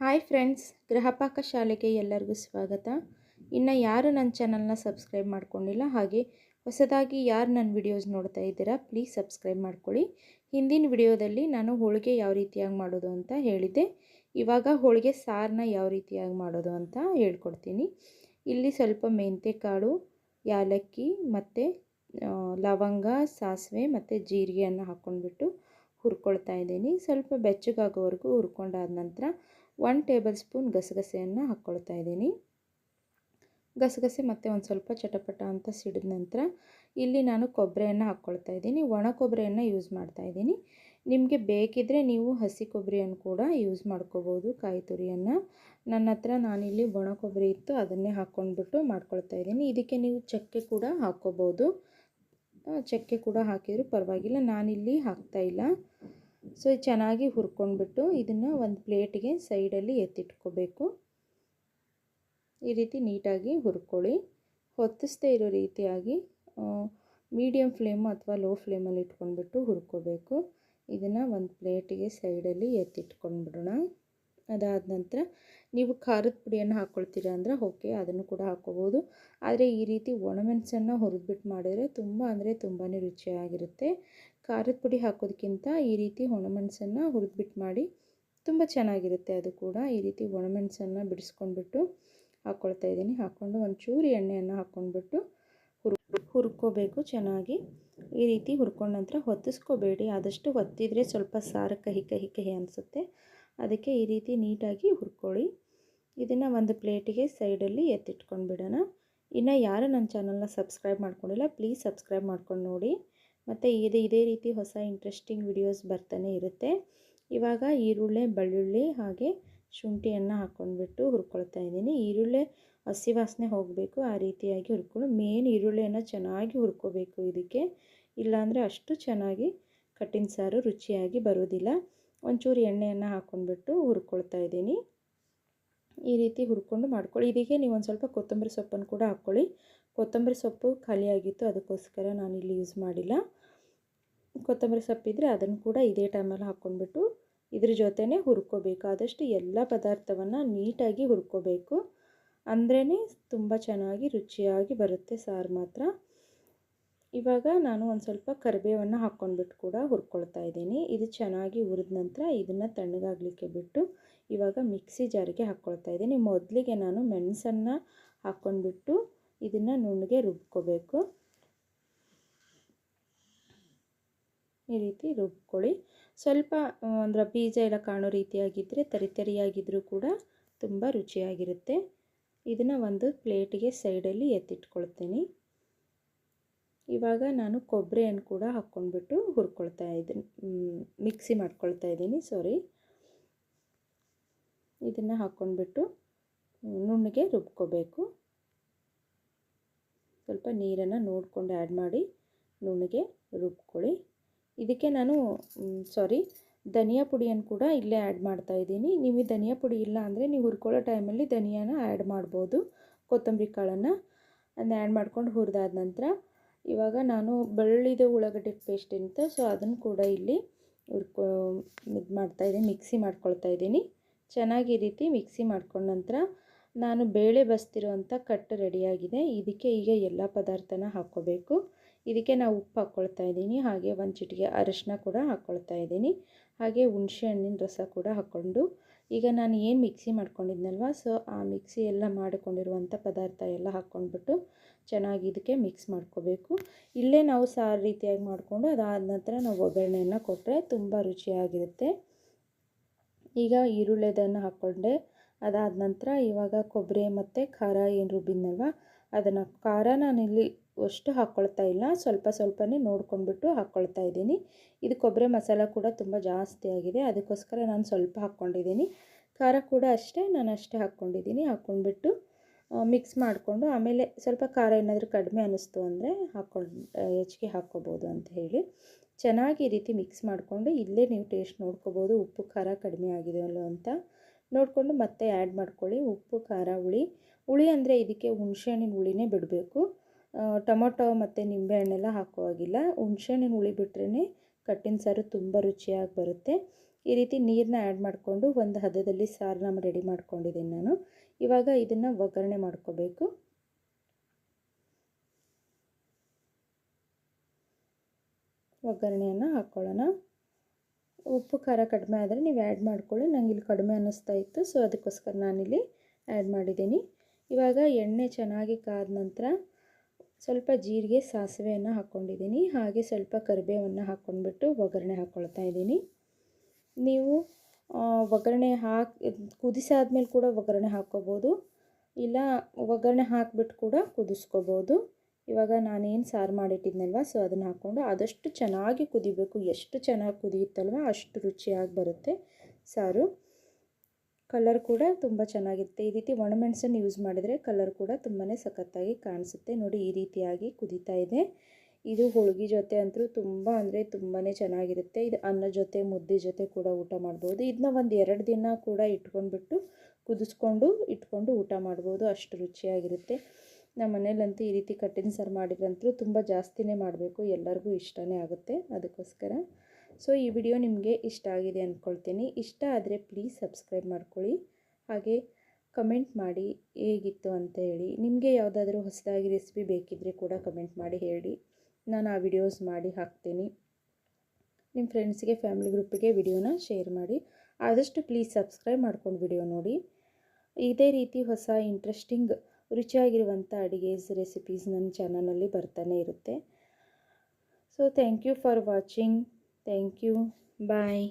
Hi friends Gruhapaka ಶಾಲೆಗೆ ಎಲ್ಲರಿಗೂ ಸ್ವಾಗತ. ಇನ್ನು ಯಾರು ನನ್ನ ಚಾನಲ್ನ ಸಬ್ಸ್ಕ್ರೈಬ್ ಮಾಡ್ಕೊಂಡಿಲ್ಲ, ಹಾಗೆ ಹೊಸದಾಗಿ ಯಾರು ನನ್ನ ವಿಡಿಯೋಸ್ ನೋಡ್ತಾ ಇದ್ದೀರಾ, ಪ್ಲೀಸ್ ಸಬ್ಸ್ಕ್ರೈಬ್ ಮಾಡ್ಕೊಳ್ಳಿ. ಹಿಂದಿನ ವಿಡಿಯೋದಲ್ಲಿ ನಾನು ಹೋಳಿಗೆ ಯಾವ ರೀತಿಯಾಗಿ ಮಾಡೋದು ಅಂತ ಹೇಳಿದ್ದೆ. ಇವಾಗ ಹೋಳಿಗೆ ಸಾರನ್ನ ಯಾವ ರೀತಿಯಾಗಿ ಮಾಡೋದು ಅಂತ ಹೇಳ್ಕೊಡ್ತೀನಿ. ಇಲ್ಲಿ ಸ್ವಲ್ಪ ಮೆಂತೆ ಕಾಳು ಯಾಲಕ್ಕಿ ಮತ್ತು ಲವಂಗ, ಸಾಸಿವೆ ಮತ್ತು ಜೀರಿಗೆಯನ್ನು ಹಾಕ್ಕೊಂಡ್ಬಿಟ್ಟು ಹುರ್ಕೊಳ್ತಾ ಇದ್ದೀನಿ. ಸ್ವಲ್ಪ ಬೆಚ್ಚಗಾಗೋವರೆಗೂ ಹುರ್ಕೊಂಡಾದ ನಂತರ ಒನ್ ಟೇಬಲ್ ಸ್ಪೂನ್ ಗಸಗಸೆಯನ್ನು ಹಾಕ್ಕೊಳ್ತಾ ಇದ್ದೀನಿ. ಗಸಗಸೆ ಮತ್ತು ಒಂದು ಸ್ವಲ್ಪ ಚಟಪಟ ಅಂತ ಸಿಡಿದ ನಂತರ ಇಲ್ಲಿ ನಾನು ಕೊಬ್ಬರಿಯನ್ನು ಹಾಕ್ಕೊಳ್ತಾ ಇದ್ದೀನಿ. ಒಣ ಕೊಬ್ಬರಿಯನ್ನು ಯೂಸ್ ಮಾಡ್ತಾ ಇದ್ದೀನಿ. ನಿಮಗೆ ಬೇಕಿದ್ದರೆ ನೀವು ಹಸಿ ಕೊಬ್ಬರಿಯನ್ನು ಕೂಡ ಯೂಸ್ ಮಾಡ್ಕೋಬೋದು ಕಾಯಿ ತುರಿಯನ್ನು ನನ್ನ ಹತ್ರ ನಾನಿಲ್ಲಿ ಒಣ ಕೊಬ್ಬರಿ ಇತ್ತು ಅದನ್ನೇ ಹಾಕ್ಕೊಂಡ್ಬಿಟ್ಟು ಮಾಡ್ಕೊಳ್ತಾ ಇದ್ದೀನಿ. ಇದಕ್ಕೆ ನೀವು ಚಕ್ಕೆ ಕೂಡ ಹಾಕ್ಕೋಬೋದು ಚಕ್ಕೆ ಕೂಡ ಹಾಕಿದರೂ ಪರವಾಗಿಲ್ಲ. ನಾನಿಲ್ಲಿ ಹಾಕ್ತಾಯಿಲ್ಲ ಸೊ ಚೆನ್ನಾಗಿ ಹುರ್ಕೊಂಡ್ಬಿಟ್ಟು ಇದನ್ನು ಒಂದು ಪ್ಲೇಟಿಗೆ ಸೈಡಲ್ಲಿ ಎತ್ತಿಟ್ಕೋಬೇಕು. ಈ ರೀತಿ ನೀಟಾಗಿ ಹುರ್ಕೊಳ್ಳಿ. ಹೊತ್ತಿಸ್ದೇ ಇರೋ ರೀತಿಯಾಗಿ ಮೀಡಿಯಮ್ ಫ್ಲೇಮು ಅಥವಾ ಲೋ ಫ್ಲೇಮಲ್ಲಿ ಇಟ್ಕೊಂಡ್ಬಿಟ್ಟು ಹುರ್ಕೋಬೇಕು. ಇದನ್ನು ಒಂದು ಪ್ಲೇಟಿಗೆ ಸೈಡಲ್ಲಿ ಎತ್ತಿಟ್ಕೊಂಡ್ಬಿಡೋಣ. ಅದಾದ ನಂತರ ನೀವು ಖಾರದ ಪುಡಿಯನ್ನು ಹಾಕ್ಕೊಳ್ತೀರಾ ಅಂದರೆ ಓಕೆ, ಅದನ್ನು ಕೂಡ ಹಾಕ್ಕೋಬೋದು ಆದರೆ ಈ ರೀತಿ ಒಣಮೆಣಸನ್ನು ಹುರಿದ್ಬಿಟ್ಟು ಮಾಡಿದರೆ ತುಂಬ ಅಂದರೆ ತುಂಬಾ ರುಚಿಯಾಗಿರುತ್ತೆ. ಖಾರದ ಪುಡಿ ಹಾಕೋದಕ್ಕಿಂತ ಈ ರೀತಿ ಒಣಮೆಣಸನ್ನು ಹುರಿದ್ಬಿಟ್ಟು ಮಾಡಿ ತುಂಬ ಚೆನ್ನಾಗಿರುತ್ತೆ ಅದು ಕೂಡ. ಈ ರೀತಿ ಒಣಮೆಣಸನ್ನು ಬಿಡಿಸ್ಕೊಂಡ್ಬಿಟ್ಟು ಹಾಕ್ಕೊಳ್ತಾ ಇದ್ದೀನಿ. ಹಾಕ್ಕೊಂಡು ಒಂಚೂರು ಎಣ್ಣೆಯನ್ನು ಹಾಕ್ಕೊಂಡ್ಬಿಟ್ಟು ಹುರ್, ಹುರ್ಕೋಬೇಕು ಚೆನ್ನಾಗಿ. ಈ ರೀತಿ ಹುರ್ಕೊಂಡ ನಂತರ ಹೊತ್ತಿಸ್ಕೋಬೇಡಿ. ಆದಷ್ಟು ಹೊತ್ತಿದ್ರೆ ಸ್ವಲ್ಪ ಸಾರ ಕಹಿ ಕಹಿ ಕಹಿ ಅನಿಸುತ್ತೆ. ಅದಕ್ಕೆ ಈ ರೀತಿ ನೀಟಾಗಿ ಹುರ್ಕೊಳ್ಳಿ. ಇದನ್ನು ಒಂದು ಪ್ಲೇಟಿಗೆ ಸೈಡಲ್ಲಿ ಎತ್ತಿಟ್ಕೊಂಡು ಬಿಡೋಣ ಇನ್ನು ಯಾರು ನನ್ನ ಚಾನಲ್ನ ಸಬ್ಸ್ಕ್ರೈಬ್ ಮಾಡ್ಕೊಂಡಿಲ್ಲ, ಪ್ಲೀಸ್ ಸಬ್ಸ್ಕ್ರೈಬ್ ಮಾಡ್ಕೊಂಡು ನೋಡಿ. ಮತ್ತು ಇದು, ಇದೇ ರೀತಿ ಹೊಸ ಇಂಟ್ರೆಸ್ಟಿಂಗ್ ವಿಡಿಯೋಸ್ ಬರ್ತಾನೆ ಇರುತ್ತೆ. ಇವಾಗ ಈರುಳ್ಳಿ, ಬೆಳ್ಳುಳ್ಳಿ ಹಾಗೆ ಶುಂಠಿಯನ್ನು ಹಾಕ್ಕೊಂಡ್ಬಿಟ್ಟು ಹುರ್ಕೊಳ್ತಾ ಇದ್ದೀನಿ. ಈರುಳ್ಳಿ ಹಸಿ ವಾಸನೆ ಹೋಗಬೇಕು, ಆ ರೀತಿಯಾಗಿ ಹುರ್ಕೊಂಡು ಮೇನ್ ಈರುಳ್ಳಿಯನ್ನು ಚೆನ್ನಾಗಿ ಹುರ್ಕೋಬೇಕು ಇದಕ್ಕೆ. ಇಲ್ಲಾಂದರೆ ಅಷ್ಟು ಚೆನ್ನಾಗಿ ಕಟ್ಟಿನ ಸಾರು ರುಚಿಯಾಗಿ ಬರೋದಿಲ್ಲ. ಒಂಚೂರು ಎಣ್ಣೆಯನ್ನು ಹಾಕ್ಕೊಂಡ್ಬಿಟ್ಟು ಹುರ್ಕೊಳ್ತಾ ಇದ್ದೀನಿ. ಈ ರೀತಿ ಹುರ್ಕೊಂಡು ಮಾಡ್ಕೊಳ್ಳಿ. ಇದಕ್ಕೆ ನೀವು ಒಂದು ಸ್ವಲ್ಪ ಕೊತ್ತಂಬರಿ ಸೊಪ್ಪನ್ನು ಕೂಡ ಹಾಕ್ಕೊಳ್ಳಿ. ಕೊತ್ತಂಬರಿ ಸೊಪ್ಪು ಖಾಲಿಯಾಗಿತ್ತು ಅದಕ್ಕೋಸ್ಕರ ನಾನು ಇಲ್ಲಿ ಯೂಸ್ ಮಾಡಿಲ್ಲ. ಕೊತ್ತಂಬರಿ ಸೊಪ್ಪಿದ್ರೆ ಅದನ್ನು ಕೂಡ ಇದೇ ಟೈಮಲ್ಲಿ ಹಾಕ್ಕೊಂಡ್ಬಿಟ್ಟು ಇದ್ರ ಜೊತೆನೇ ಹುರ್ಕೋಬೇಕು. ಆದಷ್ಟು ಎಲ್ಲ ಪದಾರ್ಥವನ್ನು ನೀಟಾಗಿ ಹುರ್ಕೋಬೇಕು. ಅಂದ್ರೇ ತುಂಬ ಚೆನ್ನಾಗಿ ರುಚಿಯಾಗಿ ಬರುತ್ತೆ ಸಾರು ಮಾತ್ರ. ಇವಾಗ ನಾನು ಒಂದು ಸ್ವಲ್ಪ ಕರಿಬೇವನ್ನು ಹಾಕ್ಕೊಂಡ್ಬಿಟ್ಟು ಕೂಡ ಹುರ್ಕೊಳ್ತಾ ಇದ್ದೀನಿ. ಇದು ಚೆನ್ನಾಗಿ ಹುರಿದ ನಂತರ ಇದನ್ನು ತಣ್ಣಗಾಗಲಿಕ್ಕೆ ಬಿಟ್ಟು ಇವಾಗ ಮಿಕ್ಸಿ ಜಾರಿಗೆ ಹಾಕ್ಕೊಳ್ತಾ ಇದ್ದೀನಿ. ಮೊದಲಿಗೆ ನಾನು ಮೆಣಸನ್ನು ಹಾಕ್ಕೊಂಡ್ಬಿಟ್ಟು ಇದನ್ನು ನುಣ್ಣಗೆ ರುಬ್ಕೋಬೇಕು. ಈ ರೀತಿ ರುಬ್ಕೊಳ್ಳಿ. ಸ್ವಲ್ಪ ಅಂದರೆ ಬೀಜ ಎಲ್ಲ ಕಾಣೋ ರೀತಿಯಾಗಿದ್ದರೆ ತರಿ ತರಿಯಾಗಿದ್ದರೂ ಕೂಡ ತುಂಬ ರುಚಿಯಾಗಿರುತ್ತೆ. ಇದನ್ನು ಒಂದು ಪ್ಲೇಟಿಗೆ ಸೈಡಲ್ಲಿ ಎತ್ತಿಟ್ಕೊಳ್ತೀನಿ. ಇವಾಗ ನಾನು ಕೊಬ್ಬರಿಯನ್ನು ಕೂಡ ಹಾಕ್ಕೊಂಡ್ಬಿಟ್ಟು ಹುರ್ಕೊಳ್ತಾ ಇದ್ದೀನಿ. ಮಿಕ್ಸಿ ಮಾಡ್ಕೊಳ್ತಾ ಇದ್ದೀನಿ ಸಾರಿ ಇದನ್ನು ಹಾಕ್ಕೊಂಡ್ಬಿಟ್ಟು ನುಣ್ಣಗೆ ರುಬ್ಕೋಬೇಕು. ಸ್ವಲ್ಪ ನೀರನ್ನು ನೋಡಿಕೊಂಡು ಆ್ಯಡ್ ಮಾಡಿ ನುಣ್ಣಗೆ ರುಬ್ಕೊಳ್ಳಿ. ಇದಕ್ಕೆ ನಾನು ಸಾರಿ ಧನಿಯಾ ಪುಡಿಯನ್ನು ಕೂಡ ಇಲ್ಲೇ ಆ್ಯಡ್ ಮಾಡ್ತಾ ಇದ್ದೀನಿ. ನಿಮಗೆ ಧನಿಯಾ ಪುಡಿ ಇಲ್ಲ ಅಂದರೆ ನೀವು ಹುರ್ಕೊಳ್ಳೋ ಟೈಮಲ್ಲಿ ಧನಿಯಾನ ಆ್ಯಡ್ ಮಾಡ್ಬೋದು. ಕೊತ್ತಂಬರಿ ಕಾಳನ್ನು ಅದನ್ನ ಆ್ಯಡ್ ಮಾಡ್ಕೊಂಡು ಹುರಿದಾದ ನಂತರ ಇವಾಗ ನಾನು ಬೆಳ್ಳಿದು ಉಳ್ಳಾಗಡ್ಡೆ ಪೇಸ್ಟ್ ಅಂತ ಸೊ ಅದನ್ನು ಕೂಡ ಇಲ್ಲಿ ಹುರ್ಕೊ, ಇದು ಮಾಡ್ತಾಯಿದ್ದೀನಿ ಮಿಕ್ಸಿ ಮಾಡ್ಕೊಳ್ತಾ ಇದ್ದೀನಿ. ಚೆನ್ನಾಗಿ ಈ ರೀತಿ ಮಿಕ್ಸಿ ಮಾಡ್ಕೊಂಡ ನಂತರ ನಾನು ಬೇಳೆ ಬಸ್ತಿರುವಂಥ ಕಟ್ಟು ರೆಡಿಯಾಗಿದೆ ಇದಕ್ಕೆ ಈಗ ಎಲ್ಲ ಪದಾರ್ಥನ ಹಾಕ್ಕೋಬೇಕು. ಇದಕ್ಕೆ ನಾವು ಉಪ್ಪು ಹಾಕ್ಕೊಳ್ತಾ ಇದ್ದೀನಿ, ಹಾಗೆ ಒಂದು ಚಿಟಿಗೆ ಅರಶಿನ ಕೂಡ ಹಾಕ್ಕೊಳ್ತಾ ಇದ್ದೀನಿ. ಹಾಗೆ ಹುಣಸೆ ಹಣ್ಣಿನ ರಸ ಕೂಡ ಹಾಕ್ಕೊಂಡು, ಈಗ ನಾನು ಏನು ಮಿಕ್ಸಿ ಮಾಡ್ಕೊಂಡಿದ್ನಲ್ವ ಸೊ ಆ ಮಿಕ್ಸಿ ಎಲ್ಲ ಮಾಡಿಕೊಂಡಿರುವಂಥ ಪದಾರ್ಥ ಎಲ್ಲ ಹಾಕ್ಕೊಂಡ್ಬಿಟ್ಟು ಚೆನ್ನಾಗಿ ಇದಕ್ಕೆ ಮಿಕ್ಸ್ ಮಾಡ್ಕೋಬೇಕು. ಇಲ್ಲೇ ನಾವು ಸಾರು ರೀತಿಯಾಗಿ ಮಾಡಿಕೊಂಡು ಅದಾದ ನಂತರ ನಾವು ಒಗ್ಗರಣೆಯನ್ನು ಕೊಟ್ಟರೆ ತುಂಬ ರುಚಿಯಾಗಿರುತ್ತೆ. ಈಗ ಈರುಳ್ಳಿದನ್ನು ಹಾಕ್ಕೊಂಡೆ, ಅದಾದ ನಂತರ ಇವಾಗ ಕೊಬ್ಬರಿ ಮತ್ತು ಖಾರ ಏನು ರುಬ್ಬಿದ್ನಲ್ವ, ಅದನ್ನು ಖಾರ ನಾನಿಲ್ಲಿ ಅಷ್ಟು ಹಾಕ್ಕೊಳ್ತಾ ಇಲ್ಲ. ಸ್ವಲ್ಪ ಸ್ವಲ್ಪನೇ ನೋಡ್ಕೊಂಡ್ಬಿಟ್ಟು ಹಾಕ್ಕೊಳ್ತಾ ಇದ್ದೀನಿ. ಇದು ಕೊಬ್ಬರಿ ಮಸಾಲ ಕೂಡ ತುಂಬ ಜಾಸ್ತಿ ಆಗಿದೆ. ಅದಕ್ಕೋಸ್ಕರ ನಾನು ಸ್ವಲ್ಪ ಹಾಕ್ಕೊಂಡಿದ್ದೀನಿ. ಖಾರ ಕೂಡ ಅಷ್ಟೇ, ನಾನು ಅಷ್ಟೇ ಹಾಕ್ಕೊಂಡಿದ್ದೀನಿ. ಹಾಕ್ಕೊಂಡ್ಬಿಟ್ಟು ಮಿಕ್ಸ್ ಮಾಡಿಕೊಂಡು, ಆಮೇಲೆ ಸ್ವಲ್ಪ ಖಾರ ಏನಾದರೂ ಕಡಿಮೆ ಅನ್ನಿಸ್ತು ಅಂದರೆ ಹಾಕ್ಕೊಂಡು, ಹೆಚ್ಚಿಗೆ ಹಾಕ್ಕೋಬೋದು ಅಂತ ಹೇಳಿ. ಚೆನ್ನಾಗಿ ಈ ರೀತಿ ಮಿಕ್ಸ್ ಮಾಡಿಕೊಂಡು ಇಲ್ಲೇ ನೀವು ಟೇಸ್ಟ್ ನೋಡ್ಕೋಬೋದು. ಉಪ್ಪು, ಖಾರ ಕಡಿಮೆ ಆಗಿದೆಯಲ್ಲ ಅಂತ. ನೋಡಿಕೊಂಡು ಮತ್ತೆ ಆ್ಯಡ್ ಮಾಡ್ಕೊಳ್ಳಿ. ಉಪ್ಪು, ಖಾರ, ಹುಳಿ. ಹುಳಿ ಅಂದರೆ ಇದಕ್ಕೆ ಹುಣಸೆಹಣ್ಣಿನ ಹುಳಿನೇ ಬಿಡಬೇಕು. ಟೊಮೊಟೊ ಮತ್ತು ನಿಂಬೆಹಣ್ಣೆಲ್ಲ ಹಾಕೋ ಹಾಗಿಲ್ಲ ಹುಣಸೆಹಣ್ಣಿನ ಹುಳಿ ಬಿಟ್ರೇ ಕಟ್ಟಿನ ಸಾರು ತುಂಬ ರುಚಿಯಾಗಿ ಬರುತ್ತೆ. ಈ ರೀತಿ ನೀರನ್ನ ಆ್ಯಡ್ ಮಾಡಿಕೊಂಡು ಒಂದು ಹದದಲ್ಲಿ ಸಾರನ್ನ ರೆಡಿ ಮಾಡ್ಕೊಂಡಿದ್ದೀನಿ ನಾನು. ಇವಾಗ ಇದನ್ನು ಒಗ್ಗರಣೆ ಮಾಡ್ಕೋಬೇಕು. ಒಗ್ಗರಣೆಯನ್ನು ಹಾಕ್ಕೊಳ್ಳೋಣ ಉಪ್ಪು ಖಾರ ಕಡಿಮೆ ಆದರೆ ನೀವು ಆ್ಯಡ್ ಮಾಡ್ಕೊಳ್ಳಿ. ನಂಗೆ ಇಲ್ಲಿ ಕಡಿಮೆ ಅನ್ನಿಸ್ತಾ ಇತ್ತು ಸೊ ಅದಕ್ಕೋಸ್ಕರ ನಾನಿಲ್ಲಿ ಆ್ಯಡ್ ಮಾಡಿದ್ದೀನಿ. ಇವಾಗ ಎಣ್ಣೆ ಚೆನ್ನಾಗಿ ಕಾದ ನಂತರ ಸ್ವಲ್ಪ ಜೀರಿಗೆ ಸಾಸಿವೆಯನ್ನು ಹಾಕ್ಕೊಂಡಿದ್ದೀನಿ ಹಾಗೆ ಸ್ವಲ್ಪ ಕರಿಬೇವನ್ನು ಹಾಕ್ಕೊಂಡ್ಬಿಟ್ಟು ಒಗ್ಗರಣೆ ಹಾಕ್ಕೊಳ್ತಾ ಇದ್ದೀನಿ. ನೀವು ಒಗ್ಗರಣೆ ಹಾಕಿ, ಕುದಿಸಾದ್ಮೇಲೆ ಕೂಡ ಒಗ್ಗರಣೆ ಹಾಕ್ಕೋಬೋದು. ಇಲ್ಲ, ಒಗ್ಗರಣೆ ಹಾಕಿಬಿಟ್ಟು ಕೂಡ ಕುದಿಸ್ಕೋಬೋದು. ಇವಾಗ ನಾನೇನು ಸಾರು ಮಾಡಿಟ್ಟಿದ್ನಲ್ವ, ಸೊ ಅದನ್ನು ಹಾಕ್ಕೊಂಡು ಆದಷ್ಟು ಚೆನ್ನಾಗಿ ಕುದಿಬೇಕು. ಎಷ್ಟು ಚೆನ್ನಾಗಿ ಕುದಿಯುತ್ತಲ್ವ ಅಷ್ಟು ರುಚಿಯಾಗಿ ಬರುತ್ತೆ ಸಾರು. ಕಲರ್ ಕೂಡ ತುಂಬ ಚೆನ್ನಾಗಿರುತ್ತೆ. ಈ ರೀತಿ ಒಣಮೆಣಸನ್ನು ಯೂಸ್ ಮಾಡಿದರೆ ಕಲರ್ ಕೂಡ ತುಂಬಾ ಸಖತ್ತಾಗಿ ಕಾಣಿಸುತ್ತೆ. ನೋಡಿ ಈ ರೀತಿಯಾಗಿ ಕುದೀತಾ ಇದೆ. ಇದು ಹೋಳಿಗೆ ಜೊತೆ ಅಂತೂ ತುಂಬ ಅಂದರೆ ತುಂಬಾ ಚೆನ್ನಾಗಿರುತ್ತೆ. ಇದು ಅನ್ನ ಜೊತೆ, ಮುದ್ದೆ ಜೊತೆ ಕೂಡ ಊಟ ಮಾಡ್ಬೋದು. ಇದನ್ನ ಒಂದು ಎರಡು ದಿನ ಕೂಡ ಇಟ್ಕೊಂಡ್ಬಿಟ್ಟು ಕುದಿಸ್ಕೊಂಡು ಇಟ್ಕೊಂಡು ಊಟ ಮಾಡ್ಬೋದು. ಅಷ್ಟು ರುಚಿಯಾಗಿರುತ್ತೆ. ನಮ್ಮ ಮನೇಲಂತೂ ಈ ರೀತಿ ಕಟ್ಟಿನ ಸಾರು ಮಾಡಿದ್ರಂತೂ ತುಂಬ ಜಾಸ್ತಿನೇ ಮಾಡಬೇಕು. ಎಲ್ಲರಿಗೂ ಇಷ್ಟನೇ ಆಗುತ್ತೆ. ಅದಕ್ಕೋಸ್ಕರ ಸೊ, ಈ ವಿಡಿಯೋ ನಿಮಗೆ ಇಷ್ಟ ಆಗಿದೆ ಅಂದ್ಕೊಳ್ತೀನಿ ಇಷ್ಟ ಆದರೆ ಪ್ಲೀಸ್ ಸಬ್ಸ್ಕ್ರೈಬ್ ಮಾಡ್ಕೊಳ್ಳಿ. ಹಾಗೆ ಕಮೆಂಟ್ ಮಾಡಿ ಹೇಗಿತ್ತು ಅಂತ ಹೇಳಿ. ನಿಮಗೆ ಯಾವುದಾದ್ರೂ ಹೊಸದಾಗಿ ರೆಸಿಪಿ ಬೇಕಿದ್ದರೆ ಕೂಡ ಕಮೆಂಟ್ ಮಾಡಿ ಹೇಳಿ. ನಾನು ಆ ವಿಡಿಯೋಸ್ ಮಾಡಿ ಹಾಕ್ತೀನಿ. ನಿಮ್ಮ ಫ್ರೆಂಡ್ಸ್ಗೆ ಫ್ಯಾಮಿಲಿ ಗ್ರೂಪಿಗೆ ವಿಡಿಯೋನ ಶೇರ್ ಮಾಡಿ. ಆದಷ್ಟು ಪ್ಲೀಸ್ ಸಬ್ಸ್ಕ್ರೈಬ್ ಮಾಡ್ಕೊಂಡು ವಿಡಿಯೋ ನೋಡಿ. ಇದೇ ರೀತಿ ಹೊಸ ಇಂಟ್ರೆಸ್ಟಿಂಗ್ ರುಚಿಯಾಗಿರುವಂಥ ಅಡುಗೆಸ್ ರೆಸಿಪೀಸ್ ನನ್ನ ಚಾನಲಲ್ಲಿ ಬರ್ತಾನೆ ಇರುತ್ತೆ. So thank you for watching thank you bye